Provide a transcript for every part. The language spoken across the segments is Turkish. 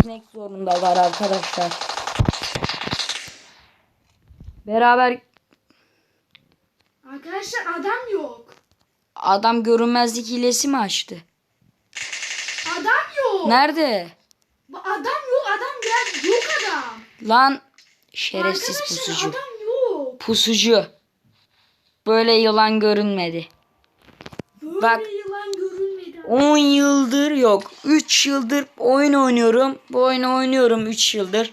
gitmek zorundalar arkadaşlar. Beraber Arkadaşlar adam yok. adam görünmezlik hilesi mi açtı? Adam yok. Nerede? Bu Adam yok. Adam gel. Yok adam. Lan şerefsiz Arkadaşlar pusucu. adam yok. Pusucu. Böyle yılan görünmedi. Böyle Bak. yılan görünmedi. 10 yıldır yok. 3 yıldır oyun oynuyorum. Bu oyunu oynuyorum 3 yıldır.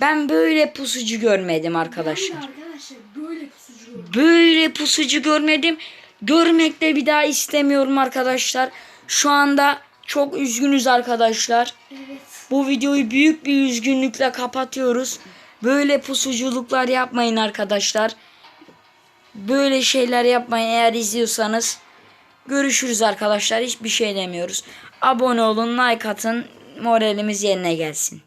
Ben böyle pusucu görmedim Ben arkadaşlar. arkadaşlar böyle pusucu gördüm. Böyle pusucu görmedim. Görmek de bir daha istemiyorum arkadaşlar. Şu anda çok üzgünüz arkadaşlar. Evet. Bu videoyu büyük bir üzgünlükle kapatıyoruz. Böyle pusuculuklar yapmayın arkadaşlar. Böyle şeyler yapmayın eğer izliyorsanız. Görüşürüz arkadaşlar. Hiçbir şey demiyoruz. Abone olun, like atın. Moralimiz yerine gelsin.